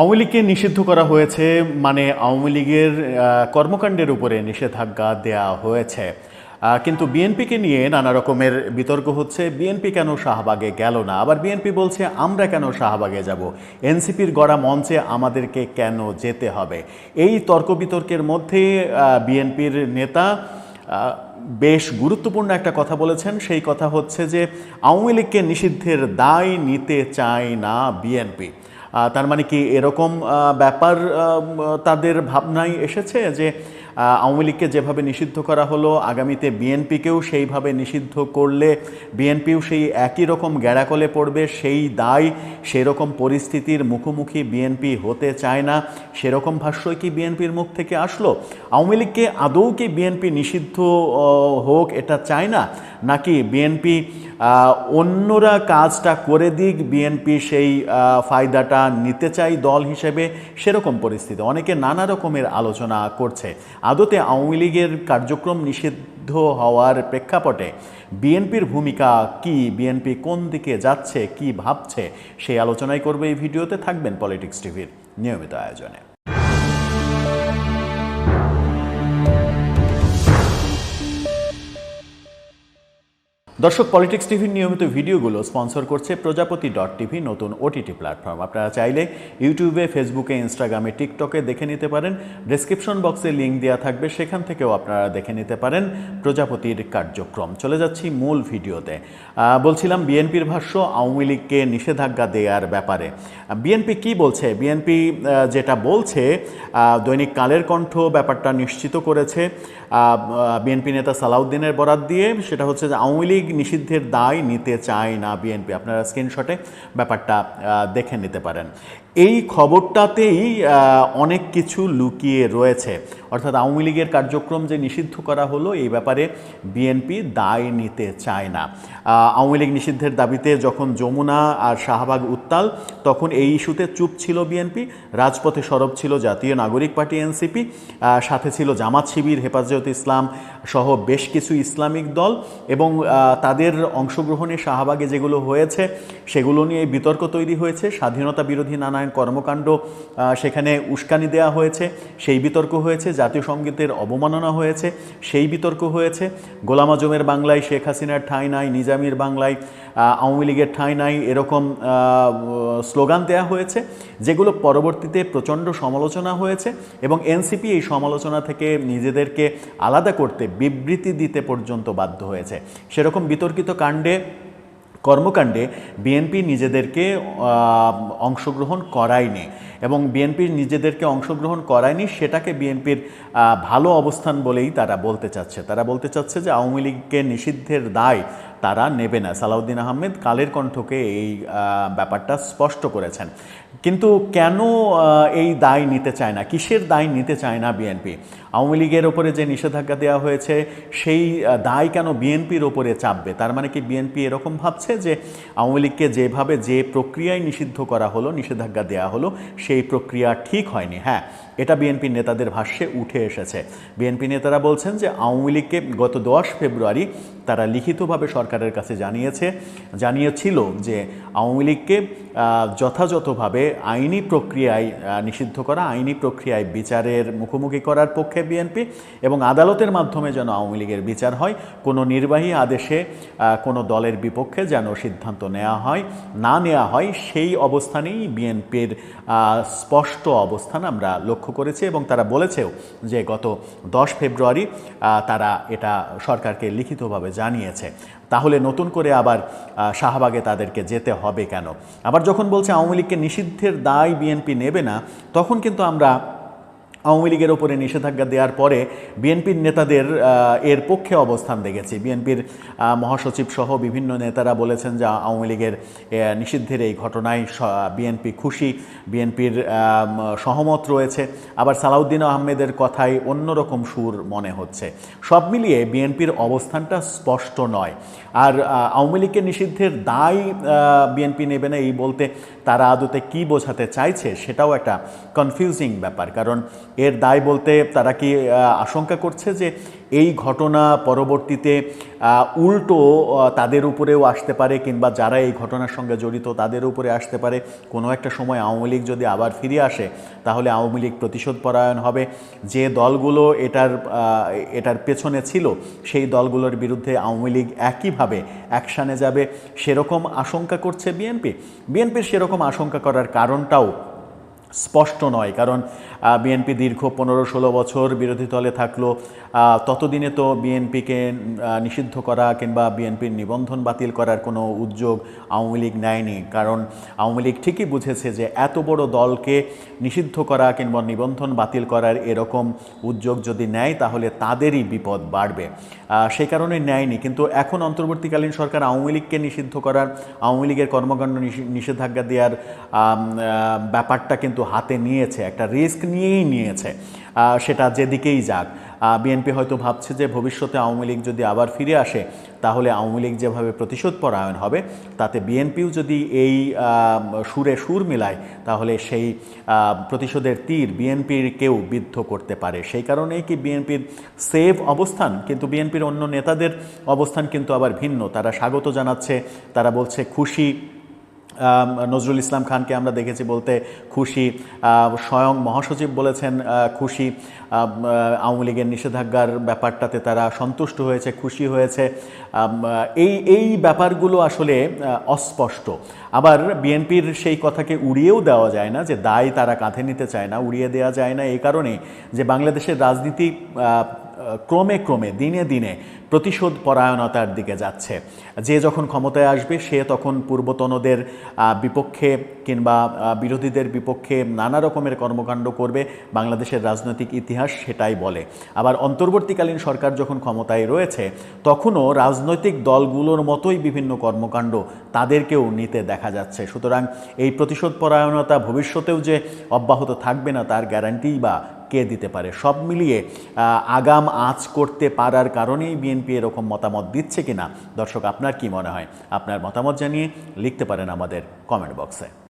আওয়ামী লীগকে নিষিদ্ধ করা হয়েছে মানে আওয়ামী লীগের কর্মকাণ্ডের উপরে নিষেধাজ্ঞা দেয়া হয়েছে। কিন্তু বিএনপিকে নিয়ে নানা রকমের বিতর্ক হচ্ছে। বিএনপি কেন শাহবাগে গেল না? আবার বিএনপি বলছে, আমরা কেন শাহবাগে যাব? এনসিপির গড়া মঞ্চে আমাদেরকে কেন যেতে হবে? এই তর্ক বিতর্কের মধ্যে বিএনপির নেতা বেশ গুরুত্বপূর্ণ একটা কথা বলেছেন। সেই কথা হচ্ছে যে, আওয়ামী লীগকে নিষিদ্ধের দায় নিতে চায় না বিএনপি। তার মানে কি এরকম ব্যাপার তাদের ভাবনায় এসেছে যে আওয়ামী লীগকে যেভাবে নিষিদ্ধ করা হলো, আগামীতে বিএনপিকেও সেইভাবে নিষিদ্ধ করলে বিএনপিও সেই একই রকম গ্যাড়াকলে পড়বে, সেই দায়, সেরকম পরিস্থিতির মুখোমুখি বিএনপি হতে চায় না, সেরকম ভাষ্যই কি বিএনপির মুখ থেকে আসলো? আওয়ামী লীগকে আদৌ কি বিএনপি নিষিদ্ধ হোক, এটা চায় না? নাকি বিএনপি অন্যরা কাজটা করে দিক বিএনপি সেই ফায়দাটা নিতে চাই দল হিসেবে, সেরকম পরিস্থিতি। অনেকে নানা রকমের আলোচনা করছে। আদতে আওয়ামী লীগের কার্যক্রম নিষিদ্ধ হওয়ার প্রেক্ষাপটে বিএনপির ভূমিকা কি? বিএনপি কোন দিকে যাচ্ছে? কি ভাবছে? সেই আলোচনাই করবে এই ভিডিওতে। থাকবেন পলিটিক্স টিভির নিয়মিত আয়োজনে। দর্শক পলিটিক্স টিভির নিয়মিত ভিডিওগুলো স্পন্সর করছে প্রজাপতি ডট টিভি, নতুন ওটিটি প্ল্যাটফর্ম। আপনারা চাইলে ইউটিউবে, ফেসবুকে ইনস্টাগ্রামে টিকটকে দেখে নিতে পারেন। ডেসক্রিপশন বক্সে লিঙ্ক দেওয়া থাকবে, সেখান থেকেও আপনারা দেখে নিতে পারেন প্রজাপতির কার্যক্রম। চলে যাচ্ছি মূল ভিডিওতে। বলছিলাম বিএনপির ভাষ্য, আওয়ামী লীগকে নিষেধাজ্ঞা দেওয়ার ব্যাপারে। বিএনপি কি বলছে? বিএনপি যেটা বলছে দৈনিক কালের কণ্ঠ ব্যাপারটা নিশ্চিত করেছে। বিএনপি নেতা সালাউদ্দিনের বরাত দিয়ে, সেটা হচ্ছে যে আওয়ামী লীগ নিষিদ্ধের দায় নিতে চায় না বিএনপি আপনারা স্ক্রিনশটে ব্যাপারটা দেখে নিতে পারেন। এই খবরটাতেই অনেক কিছু লুকিয়ে রয়েছে। অর্থাৎ আওয়ামী লীগের কার্যক্রম যে নিষিদ্ধ করা হলো, এই ব্যাপারে বিএনপি দায় নিতে চায় না। আওয়ামী লীগ নিষিদ্ধের দাবিতে যখন যমুনা আর শাহবাগ উত্তাল, তখন এই ইস্যুতে চুপ ছিল বিএনপি, রাজপথে সরব ছিল জাতীয় নাগরিক পার্টি এনসিপি সাথে ছিল জামাত শিবির, হেফাজত ইসলাম সহ বেশ কিছু ইসলামিক দল এবং তাদের অংশগ্রহণে শাহবাগে যেগুলো হয়েছে, সেগুলো নিয়ে বিতর্ক তৈরি হয়েছে। স্বাধীনতা বিরোধী নানান কর্মকাণ্ড সেখানে উস্কানি দেওয়া হয়েছে, সেই বিতর্ক হয়েছে, জাতীয় সঙ্গীতের অবমাননা হয়েছে, সেই বিতর্ক হয়েছে। গোলাম আজমের বাংলায়, শেখ হাসিনার ঠাঁই নাই, নিজামির বাংলায় আওয়ামী লীগের ঠাঁই নাই, এরকম স্লোগান দেওয়া হয়েছে, যেগুলো পরবর্তীতে প্রচণ্ড সমালোচনা হয়েছে এবং এনসিপি এই সমালোচনা থেকে নিজেদেরকে আলাদা করতে বিবৃতি দিতে পর্যন্ত বাধ্য হয়েছে। সেরকম বিতর্কিত কাণ্ডে কর্মকাণ্ডে বিএনপি নিজেদেরকে অংশগ্রহণ করায়নি এবং বিএনপির নিজেদেরকে অংশগ্রহণ করায়নি সেটাকে বিএনপির ভালো অবস্থান বলেই তারা বলতে চাচ্ছে। তারা বলতে চাচ্ছে যে আওয়ামী লীগকে নিষিদ্ধের দায় তারা নেবে না। সালাউদ্দিন আহমেদ কালের কণ্ঠকে এই ব্যাপারটা স্পষ্ট করেছেন। কিন্তু কেন এই দায় নিতে চায় না? কিসের দায় নিতে চায় না বিএনপি? আওয়ামী লীগের ওপরে যে নিষেধাজ্ঞা দেওয়া হয়েছে, সেই দায় কেন বিএনপির ওপরে চাপবে? তার মানে কি বিএনপি এরকম ভাবছে যে আওয়ামী লীগকে যেভাবে যে প্রক্রিয়ায় নিষিদ্ধ করা হলো, নিষেধাজ্ঞা দেওয়া হলো, সেই প্রক্রিয়া ঠিক হয়নি? হ্যাঁ এটা বিএনপি নেতাদের ভাষ্যে উঠে এসেছে। বিএনপি নেতারা বলছেন যে আওয়ামী লীগকে গত দশ ফেব্রুয়ারি তারা লিখিতভাবে সরকারের কাছে জানিয়েছে, জানিয়েছিল যে আওয়ামী লীগকে যথাযথভাবে আইনি প্রক্রিয়ায় নিষিদ্ধ করা, আইনি প্রক্রিয়ায় বিচারের মুখোমুখি করার পক্ষে বিএনপি এবং আদালতের মাধ্যমে যেন আওয়ামী লীগের বিচার হয়, কোনো নির্বাহী আদেশে কোনো দলের বিপক্ষে যেন সিদ্ধান্ত নেওয়া হয়, না নেওয়া হয়, সেই অবস্থানেই বিএনপির স্পষ্ট অবস্থান আমরা লক্ষ্য করেছি এবং তারা বলেছেও যে গত দশ ফেব্রুয়ারি তারা এটা সরকারকে লিখিতভাবে জানিয়েছে। তাহলে নতুন করে আবার শাহবাগে তাদেরকে যেতে হবে কেন? আবার যখন বলছে আওয়ামী লীগকে নিষিদ্ধের দায় বিএনপি নেবে না, তখন কিন্তু আমরা আওয়ামী লীগের ওপরে নিষেধাজ্ঞা দেওয়ার পরে বিএনপির নেতাদের এর পক্ষে অবস্থান দেখেছি। বিএনপির মহাসচিব সহ বিভিন্ন নেতারা বলেছেন যে আওয়ামী লীগের নিষিদ্ধের এই ঘটনায় বিএনপি খুশি, বিএনপির সহমত রয়েছে। আবার সালাউদ্দিন আহমেদের কথায় অন্যরকম সুর মনে হচ্ছে। সব মিলিয়ে বিএনপির অবস্থানটা স্পষ্ট নয়। আর আওয়ামী লীগকে নিষিদ্ধের দায় বিএনপি নেবে না এই বলতে তারা আদতে কি বোঝাতে চাইছে সেটাও একটা কনফিউজিং ব্যাপার। কারণ এর দায় বলতে তারা কি আশঙ্কা করছে যে এই ঘটনা পরবর্তীতে উল্টো তাদের উপরেও আসতে পারে কিংবা যারা এই ঘটনার সঙ্গে জড়িত তাদের উপরে আসতে পারে? কোনো একটা সময় আওয়ামী লীগ যদি আবার ফিরে আসে, তাহলে আওয়ামী লীগ প্রতিশোধ পরায়ণ হবে। যে দলগুলো এটার এটার পেছনে ছিল, সেই দলগুলোর বিরুদ্ধে আওয়ামী লীগ একইভাবে অ্যাকশানে যাবে। সেরকম আশঙ্কা করছে বিএনপি। বিএনপির সেরকম আশঙ্কা করার কারণটাও স্পষ্ট নয়, কারণ বিএনপি দীর্ঘ পনেরো ষোলো বছর বিরোধী দলে থাকল ততদিনে তো বিএনপিকে নিষিদ্ধ করা কিংবা বিএনপির নিবন্ধন বাতিল করার কোনো উদ্যোগ আওয়ামী লীগ নেয়নি। কারণ, আওয়ামী লীগ ঠিকই বুঝেছে যে এত বড় দলকে নিষিদ্ধ করা কিংবা নিবন্ধন বাতিল করার এরকম উদ্যোগ যদি নেয়, তাহলে তাদেরই বিপদ বাড়বে। সেই কারণে নেয়নি। কিন্তু এখন অন্তর্বর্তীকালীন সরকার আওয়ামী লীগকে নিষিদ্ধ করার, আওয়ামী লীগের কর্মকাণ্ড নিষেধাজ্ঞা দেওয়ার ব্যাপারটা কিন্তু হাতে নিয়েছে, একটা রিস্ক নিয়েই নিয়েছে সেটা যেদিকেই যাক। বিএনপি হয়তো ভাবছে যে ভবিষ্যতে আওয়ামী লীগ যদি আবার ফিরে আসে, তাহলে আওয়ামী লীগ যেভাবে প্রতিশোধ পরায়ণ হবে, তাতে বিএনপিও যদি এই সুরে সুর মিলায়, তাহলে সেই প্রতিশোধের তীর বিএনপির কেউ বিদ্ধ করতে পারে। সেই কারণেই কি বিএনপির সেভ অবস্থান, কিন্তু বিএনপির অন্য নেতাদের অবস্থান কিন্তু আবার ভিন্ন। তারা স্বাগত জানাচ্ছে, তারা বলছে খুশি নজরুল ইসলাম খানকে আমরা দেখেছি বলতে খুশি স্বয়ং মহাসচিব বলেছেন খুশি আওয়ামী লীগের নিষেধাজ্ঞার ব্যাপারটাতে তারা সন্তুষ্ট হয়েছে, খুশি হয়েছে। এই এই ব্যাপারগুলো আসলে অস্পষ্ট। আবার বিএনপির সেই কথাকে উড়িয়েও দেওয়া যায় না যে দায় তারা কাঁধে নিতে চায় না, উড়িয়ে দেওয়া যায় না। এই কারণে যে বাংলাদেশের রাজনীতি ক্রমে ক্রমে, দিনে দিনে প্রতিশোধ পরায়ণতার দিকে যাচ্ছে। যে যখন ক্ষমতায় আসবে, সে তখন পূর্বতনদের বিপক্ষে কিংবা বিরোধীদের বিপক্ষে নানা রকমের কর্মকাণ্ড করবে, বাংলাদেশের রাজনৈতিক ইতিহাস সেটাই বলে। আবার অন্তর্বর্তীকালীন সরকার যখন ক্ষমতায় রয়েছে, তখনও রাজনৈতিক দলগুলোর মতোই বিভিন্ন কর্মকাণ্ড তাদেরকেও নিতে দেখা যাচ্ছে। সুতরাং এই প্রতিশোধ পরায়ণতা ভবিষ্যতেও যে অব্যাহত থাকবে না, তার গ্যারান্টি বা কে দিতে পারে। সব মিলিয়ে আগাম আঁচ করতে পারার কারণেই বিএনপি এরকম মতামত দিচ্ছে কিনা? দর্শক, আপনার কি মনে হয়? আপনার মতামত জানিয়ে লিখতে পারেন আমাদের কমেন্ট বক্সে